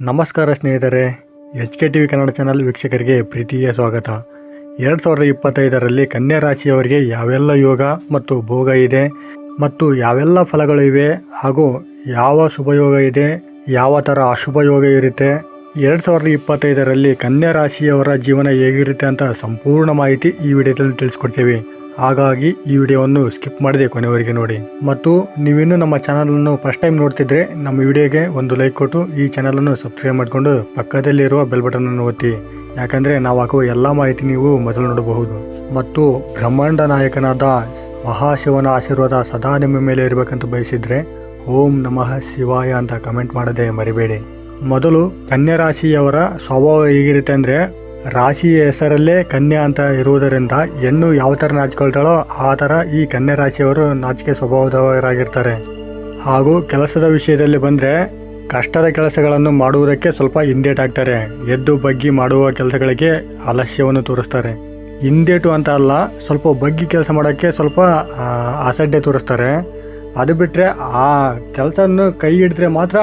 ನಮಸ್ಕಾರ ಸ್ನೇಹಿತರೆ H K T V Kannada channel ವೀಕ್ಷಕರಿಗೆ ಪ್ರೀತಿಯ ಸ್ವಾಗತ. ಎರಡು ಸಾವಿರದ ಇಪ್ಪತ್ತೈದರಲ್ಲಿ ಕನ್ಯಾ ರಾಶಿಯವರಿಗೆ ಯಾವೆಲ್ಲ ಯೋಗ ಮತ್ತು ಭೋಗ ಇದೆ ಮತ್ತು ಯಾವೆಲ್ಲ ಫಲಗಳು ಇವೆ ಹಾಗೂ ಯಾವ ಶುಭಯೋಗ ಇದೆ, ಯಾವ ಥರ ಅಶುಭ ಇರುತ್ತೆ, ಎರಡು ಸಾವಿರದ ಇಪ್ಪತ್ತೈದರಲ್ಲಿ ಕನ್ಯಾ ರಾಶಿಯವರ ಜೀವನ ಹೇಗಿರುತ್ತೆ ಅಂತ ಸಂಪೂರ್ಣ ಮಾಹಿತಿ ಈ ವಿಡಿಯೋದಲ್ಲಿ ತಿಳಿಸ್ಕೊಡ್ತೀವಿ. ಹಾಗಾಗಿ ಈ ವಿಡಿಯೋವನ್ನು ಸ್ಕಿಪ್ ಮಾಡಿದೆ ಕೊನೆವರೆಗೆ ನೋಡಿ. ಮತ್ತು ನೀವಿನ್ನೂ ನಮ್ಮ ಚಾನಲನ್ನು ಫಸ್ಟ್ ಟೈಮ್ ನೋಡ್ತಿದ್ರೆ ನಮ್ಮ ವಿಡಿಯೋಗೆ ಒಂದು ಲೈಕ್ ಕೊಟ್ಟು ಈ ಚಾನಲನ್ನು ಸಬ್ಸ್ಕ್ರೈಬ್ ಮಾಡಿಕೊಂಡು ಪಕ್ಕದಲ್ಲಿರುವ ಬೆಲ್ ಬಟನ್ ಅನ್ನು ಒತ್ತಿ. ಯಾಕಂದರೆ ನಾವು ಹಾಕುವ ಎಲ್ಲ ಮಾಹಿತಿ ನೀವು ಮೊದಲು ನೋಡಬಹುದು. ಮತ್ತು ಬ್ರಹ್ಮಾಂಡ ನಾಯಕನಾದ ಮಹಾಶಿವನ ಆಶೀರ್ವಾದ ಸದಾ ನಿಮ್ಮ ಮೇಲೆ ಇರಬೇಕಂತ ಬಯಸಿದ್ರೆ ಓಂ ನಮಃ ಶಿವಾಯ ಅಂತ ಕಮೆಂಟ್ ಮಾಡದೆ ಮರಿಬೇಡಿ. ಮೊದಲು ಕನ್ಯಾ ರಾಶಿಯವರ ಸ್ವಭಾವ ಹೇಗಿರುತ್ತೆ ಅಂದರೆ ರಾಶಿಯ ಹೆಸರಲ್ಲೇ ಕನ್ಯಾ ಅಂತ ಇರುವುದರಿಂದ ಹೆಣ್ಣು ಯಾವ ಥರ ನಾಚಿಕೊಳ್ತಾಳೋ ಆ ಥರ ಈ ಕನ್ಯಾ ರಾಶಿಯವರು ನಾಚಿಕೆ ಸ್ವಭಾವದವರಾಗಿರ್ತಾರೆ. ಹಾಗೂ ಕೆಲಸದ ವಿಷಯದಲ್ಲಿ ಬಂದರೆ ಕಷ್ಟದ ಕೆಲಸಗಳನ್ನು ಮಾಡುವುದಕ್ಕೆ ಸ್ವಲ್ಪ ಹಿಂದೇಟಾಗ್ತಾರೆ ಎದ್ದು ಬಗ್ಗಿ ಮಾಡುವ ಕೆಲಸಗಳಿಗೆ ಆಲಸ್ಯವನ್ನು ತೋರಿಸ್ತಾರೆ. ಹಿಂದೇಟು ಅಂತ ಅಲ್ಲ, ಸ್ವಲ್ಪ ಬಗ್ಗಿ ಕೆಲಸ ಮಾಡೋಕ್ಕೆ ಸ್ವಲ್ಪ ಅಸಡ್ಡೆ ತೋರಿಸ್ತಾರೆ. ಅದು ಬಿಟ್ಟರೆ ಆ ಕೆಲಸವನ್ನು ಕೈ ಹಿಡಿದ್ರೆ ಮಾತ್ರ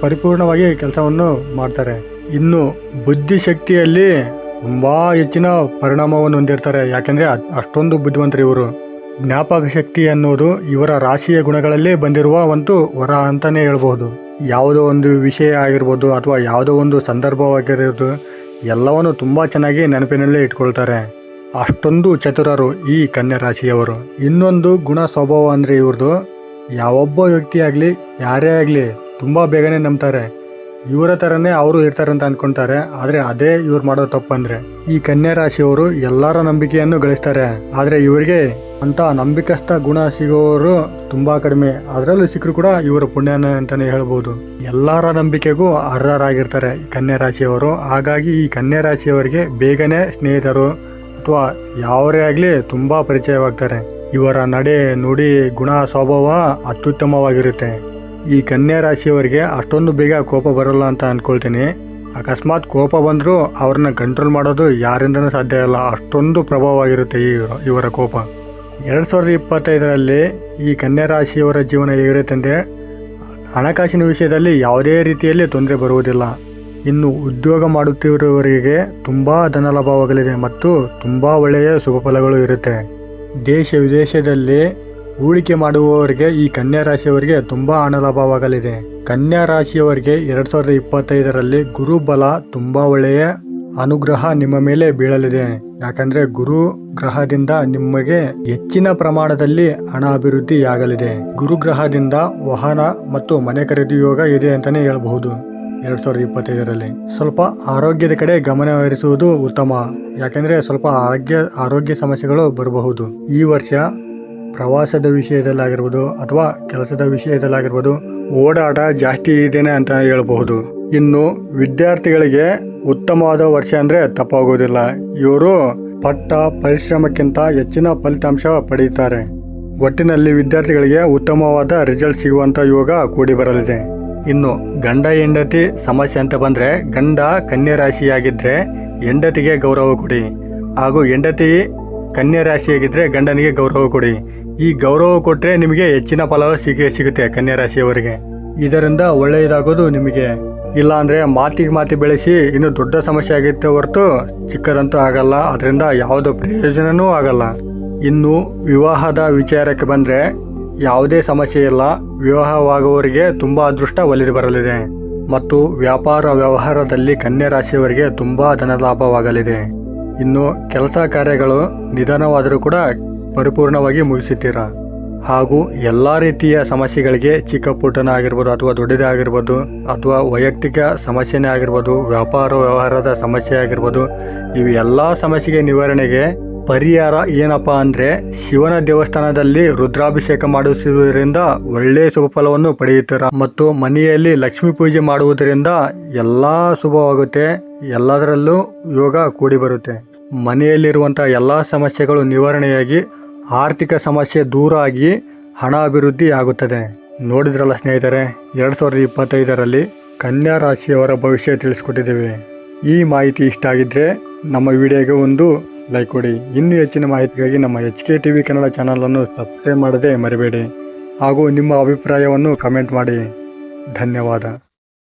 ಪರಿಪೂರ್ಣವಾಗಿ ಕೆಲಸವನ್ನು ಮಾಡ್ತಾರೆ. ಇನ್ನು ಬುದ್ಧಿಶಕ್ತಿಯಲ್ಲಿ ತುಂಬ ಹೆಚ್ಚಿನ ಪರಿಣಾಮವನ್ನು ಹೊಂದಿರ್ತಾರೆ. ಯಾಕೆಂದರೆ ಅಷ್ಟೊಂದು ಬುದ್ಧಿವಂತರು ಇವರು. ಜ್ಞಾಪಕ ಶಕ್ತಿ ಅನ್ನೋದು ಇವರ ರಾಶಿಯ ಗುಣಗಳಲ್ಲೇ ಬಂದಿರುವ ಒಂದು ವರ ಅಂತಲೇ ಹೇಳ್ಬೋದು ಯಾವುದೋ ಒಂದು ವಿಷಯ ಆಗಿರ್ಬೋದು ಅಥವಾ ಯಾವುದೋ ಒಂದು ಸಂದರ್ಭವಾಗಿರೋದು ಎಲ್ಲವನ್ನು ತುಂಬ ಚೆನ್ನಾಗಿ ನೆನಪಿನಲ್ಲೇ ಇಟ್ಕೊಳ್ತಾರೆ. ಅಷ್ಟೊಂದು ಚತುರರು ಈ ಕನ್ಯಾ ರಾಶಿಯವರು. ಇನ್ನೊಂದು ಗುಣ ಸ್ವಭಾವ ಅಂದರೆ ಇವ್ರದ್ದು, ಯಾವೊಬ್ಬ ವ್ಯಕ್ತಿ ಆಗಲಿ ಯಾರೇ ಆಗಲಿ ತುಂಬ ಬೇಗನೆ ನಂಬ್ತಾರೆ. ಇವರ ಥರನೇ ಅವರು ಇರ್ತಾರೆ ಅಂತ ಅನ್ಕೊಂತಾರೆ. ಆದರೆ ಅದೇ ಇವ್ರು ಮಾಡೋ ತಪ್ಪಂದ್ರೆ ಈ ಕನ್ಯಾ ರಾಶಿಯವರು ಎಲ್ಲರ ನಂಬಿಕೆಯನ್ನು ಗಳಿಸ್ತಾರೆ. ಆದರೆ ಇವರಿಗೆ ಅಂತ ನಂಬಿಕಸ್ಥ ಗುಣ ಸಿಗೋರು ತುಂಬಾ ಕಡಿಮೆ. ಅದರಲ್ಲೂ ಸಿಕ್ಕರು ಕೂಡ ಇವರ ಪುಣ್ಯನ ಅಂತಾನೆ ಹೇಳ್ಬೋದು. ಎಲ್ಲರ ನಂಬಿಕೆಗೂ ಅರ್ಹರಾಗಿರ್ತಾರೆ ಈ ಕನ್ಯಾ ರಾಶಿಯವರು ಹಾಗಾಗಿ ಈ ಕನ್ಯಾ ರಾಶಿಯವರಿಗೆ ಬೇಗನೆ ಸ್ನೇಹಿತರು ಅಥವಾ ಯಾವರೇ ಆಗಲಿ ತುಂಬಾ ಪರಿಚಯವಾಗ್ತಾರೆ. ಇವರ ನಡೆ ನುಡಿ ಗುಣ ಸ್ವಭಾವ ಅತ್ಯುತ್ತಮವಾಗಿರುತ್ತೆ. ಈ ಕನ್ಯಾ ರಾಶಿಯವರಿಗೆ ಅಷ್ಟೊಂದು ಬೇಗ ಕೋಪ ಬರಲ್ಲ ಅಂತ ಅಂದ್ಕೊಳ್ತೀನಿ ಅಕಸ್ಮಾತ್ ಕೋಪ ಬಂದರೂ ಅವ್ರನ್ನ ಕಂಟ್ರೋಲ್ ಮಾಡೋದು ಯಾರಿಂದನೂ ಸಾಧ್ಯ ಇಲ್ಲ. ಅಷ್ಟೊಂದು ಪ್ರಭಾವವಾಗಿರುತ್ತೆ ಈ ಇವರ ಕೋಪ. ಎರಡು ಸಾವಿರದ ಇಪ್ಪತ್ತೈದರಲ್ಲಿ ಈ ಕನ್ಯಾ ರಾಶಿಯವರ ಜೀವನ ಹೇಗಿರುತ್ತೆ ಅಂದರೆ, ಹಣಕಾಸಿನ ವಿಷಯದಲ್ಲಿ ಯಾವುದೇ ರೀತಿಯಲ್ಲಿ ತೊಂದರೆ ಬರುವುದಿಲ್ಲ. ಇನ್ನು ಉದ್ಯೋಗ ಮಾಡುತ್ತಿರುವವರಿಗೆ ತುಂಬ ಧನಲಾಭವಾಗಲಿದೆ ಮತ್ತು ತುಂಬ ಒಳ್ಳೆಯ ಶುಭ ಫಲಗಳು ಇರುತ್ತೆ. ದೇಶ ವಿದೇಶದಲ್ಲಿ ಹೂಡಿಕೆ ಮಾಡುವವರಿಗೆ ಈ ಕನ್ಯಾ ರಾಶಿಯವರಿಗೆ ತುಂಬ ಹಣ ಲಾಭವಾಗಲಿದೆ. ಕನ್ಯಾ ರಾಶಿಯವರಿಗೆ ಎರಡು ಸಾವಿರದ ಇಪ್ಪತ್ತೈದರಲ್ಲಿ ಗುರು ಬಲ ತುಂಬ ಒಳ್ಳೆಯ ಅನುಗ್ರಹ ನಿಮ್ಮ ಮೇಲೆ ಬೀಳಲಿದೆ. ಯಾಕಂದ್ರೆ ಗುರು ಗ್ರಹದಿಂದ ನಿಮಗೆ ಹೆಚ್ಚಿನ ಪ್ರಮಾಣದಲ್ಲಿ ಹಣ ಅಭಿವೃದ್ಧಿಯಾಗಲಿದೆ. ಗುರು ಗ್ರಹದಿಂದ ವಾಹನ ಮತ್ತು ಮನೆ ಖರೀದಿ ಯೋಗ ಇದೆ ಅಂತಾನೆ ಹೇಳಬಹುದು ಎರಡ್ ಸಾವಿರದ ಇಪ್ಪತ್ತೈದರಲ್ಲಿ. ಸ್ವಲ್ಪ ಆರೋಗ್ಯದ ಕಡೆ ಗಮನ ಹರಿಸುವುದು ಉತ್ತಮ. ಯಾಕಂದ್ರೆ ಸ್ವಲ್ಪ ಆರೋಗ್ಯ ಆರೋಗ್ಯ ಸಮಸ್ಯೆಗಳು ಬರಬಹುದು. ಈ ವರ್ಷ ಪ್ರವಾಸದ ವಿಷಯದಲ್ಲಾಗಿರ್ಬೋದು ಅಥವಾ ಕೆಲಸದ ವಿಷಯದಲ್ಲಾಗಿರ್ಬೋದು ಓಡಾಟ ಜಾಸ್ತಿ ಇದೇನೆ ಅಂತ ಹೇಳಬಹುದು. ಇನ್ನು ವಿದ್ಯಾರ್ಥಿಗಳಿಗೆ ಉತ್ತಮವಾದ ವರ್ಷ ಅಂದರೆ ತಪ್ಪಾಗೋದಿಲ್ಲ. ಇವರು ಪಟ್ಟ ಪರಿಶ್ರಮಕ್ಕಿಂತ ಹೆಚ್ಚಿನ ಫಲಿತಾಂಶ ಪಡೆಯುತ್ತಾರೆ. ಒಟ್ಟಿನಲ್ಲಿ ವಿದ್ಯಾರ್ಥಿಗಳಿಗೆ ಉತ್ತಮವಾದ ರಿಸಲ್ಟ್ ಸಿಗುವಂಥ ಯೋಗ ಕೂಡಿ ಬರಲಿದೆ. ಇನ್ನು ಗಂಡ ಹೆಂಡತಿ ಸಮಸ್ಯೆ ಅಂತ ಬಂದರೆ ಗಂಡ ಕನ್ಯಾ ರಾಶಿಯಾಗಿದ್ದರೆ ಹೆಂಡತಿಗೆ ಗೌರವ ಕೊಡಿ. ಹಾಗೂ ಹೆಂಡತಿ ಕನ್ಯಾ ರಾಶಿಯಾಗಿದ್ದರೆ ಗಂಡನಿಗೆ ಗೌರವ ಕೊಡಿ. ಈ ಗೌರವ ಕೊಟ್ಟರೆ ನಿಮಗೆ ಹೆಚ್ಚಿನ ಫಲ ಸಿಗೇ ಸಿಗುತ್ತೆ ಕನ್ಯಾ ರಾಶಿಯವರಿಗೆ ಇದರಿಂದ ಒಳ್ಳೆಯದಾಗೋದು ನಿಮಗೆ. ಇಲ್ಲ ಅಂದರೆ ಮಾತಿಗೆ ಮಾತಿ ಬೆಳೆಸಿ ಇನ್ನು ದೊಡ್ಡ ಸಮಸ್ಯೆ ಆಗಿತ್ತೆ ಹೊರತು ಚಿಕ್ಕದಂತೂ ಆಗಲ್ಲ, ಅದರಿಂದ ಯಾವುದೋ ಪ್ರಯೋಜನವೂ ಆಗಲ್ಲ. ಇನ್ನು ವಿವಾಹದ ವಿಚಾರಕ್ಕೆ ಬಂದರೆ ಯಾವುದೇ ಸಮಸ್ಯೆ ಇಲ್ಲ, ವಿವಾಹವಾಗುವವರಿಗೆ ತುಂಬ ಅದೃಷ್ಟ ಒಲಿದು ಬರಲಿದೆ. ಮತ್ತು ವ್ಯಾಪಾರ ವ್ಯವಹಾರದಲ್ಲಿ ಕನ್ಯಾ ರಾಶಿಯವರಿಗೆ ತುಂಬ ಧನಲಾಭವಾಗಲಿದೆ. ಇನ್ನು ಕೆಲಸ ಕಾರ್ಯಗಳು ನಿಧಾನವಾದರೂ ಕೂಡ ಪರಿಪೂರ್ಣವಾಗಿ ಮುಗಿಸುತ್ತೀರಾ ಹಾಗೂ ಎಲ್ಲ ರೀತಿಯ ಸಮಸ್ಯೆಗಳಿಗೆ ಚಿಕ್ಕ ಪುಟ್ಟನ ಆಗಿರ್ಬೋದು ಅಥವಾ ದೊಡ್ಡದೇ ಆಗಿರ್ಬೋದು ಅಥವಾ ವೈಯಕ್ತಿಕ ಸಮಸ್ಯೆನೇ ಆಗಿರ್ಬೋದು, ವ್ಯಾಪಾರ ವ್ಯವಹಾರದ ಸಮಸ್ಯೆ ಆಗಿರ್ಬೋದು, ಇವು ಎಲ್ಲ ಸಮಸ್ಯೆಗೆ ನಿವಾರಣೆಗೆ ಪರಿಹಾರ ಏನಪ್ಪ ಅಂದರೆ ಶಿವನ ದೇವಸ್ಥಾನದಲ್ಲಿ ರುದ್ರಾಭಿಷೇಕ ಮಾಡಿಸುವುದರಿಂದ ಒಳ್ಳೆಯ ಶುಭ ಫಲವನ್ನು ಪಡೆಯುತ್ತೀರಾ? ಮತ್ತು ಮನೆಯಲ್ಲಿ ಲಕ್ಷ್ಮೀ ಪೂಜೆ ಮಾಡುವುದರಿಂದ ಎಲ್ಲ ಶುಭವಾಗುತ್ತೆ, ಎಲ್ಲದರಲ್ಲೂ ಯೋಗ ಕೂಡಿ ಬರುತ್ತೆ. ಮನೆಯಲ್ಲಿರುವಂಥ ಎಲ್ಲ ಸಮಸ್ಯೆಗಳು ನಿವಾರಣೆಯಾಗಿ ಆರ್ಥಿಕ ಸಮಸ್ಯೆ ದೂರ ಆಗಿ ಹಣ ಅಭಿವೃದ್ಧಿ ಆಗುತ್ತದೆ. ನೋಡಿದ್ರಲ್ಲ ಸ್ನೇಹಿತರೆ, ಎರಡು ಸಾವಿರದ ಇಪ್ಪತ್ತೈದರಲ್ಲಿ ಕನ್ಯಾ ರಾಶಿಯವರ ಭವಿಷ್ಯ ತಿಳಿಸ್ಕೊಟ್ಟಿದ್ದೇವೆ. ಈ ಮಾಹಿತಿ ಇಷ್ಟ ಆಗಿದ್ದರೆ ನಮ್ಮ ವಿಡಿಯೋಗೆ ಒಂದು ಲೈಕ್ ಕೊಡಿ. ಇನ್ನೂ ಹೆಚ್ಚಿನ ಮಾಹಿತಿಗಾಗಿ ನಮ್ಮ H K T V Kannada ಚಾನಲನ್ನು ಸಬ್ಸ್ಕ್ರೈಬ್ ಮಾಡದೆ ಮರಿಬೇಡಿ. ಹಾಗೂ ನಿಮ್ಮ ಅಭಿಪ್ರಾಯವನ್ನು ಕಮೆಂಟ್ ಮಾಡಿ. ಧನ್ಯವಾದ.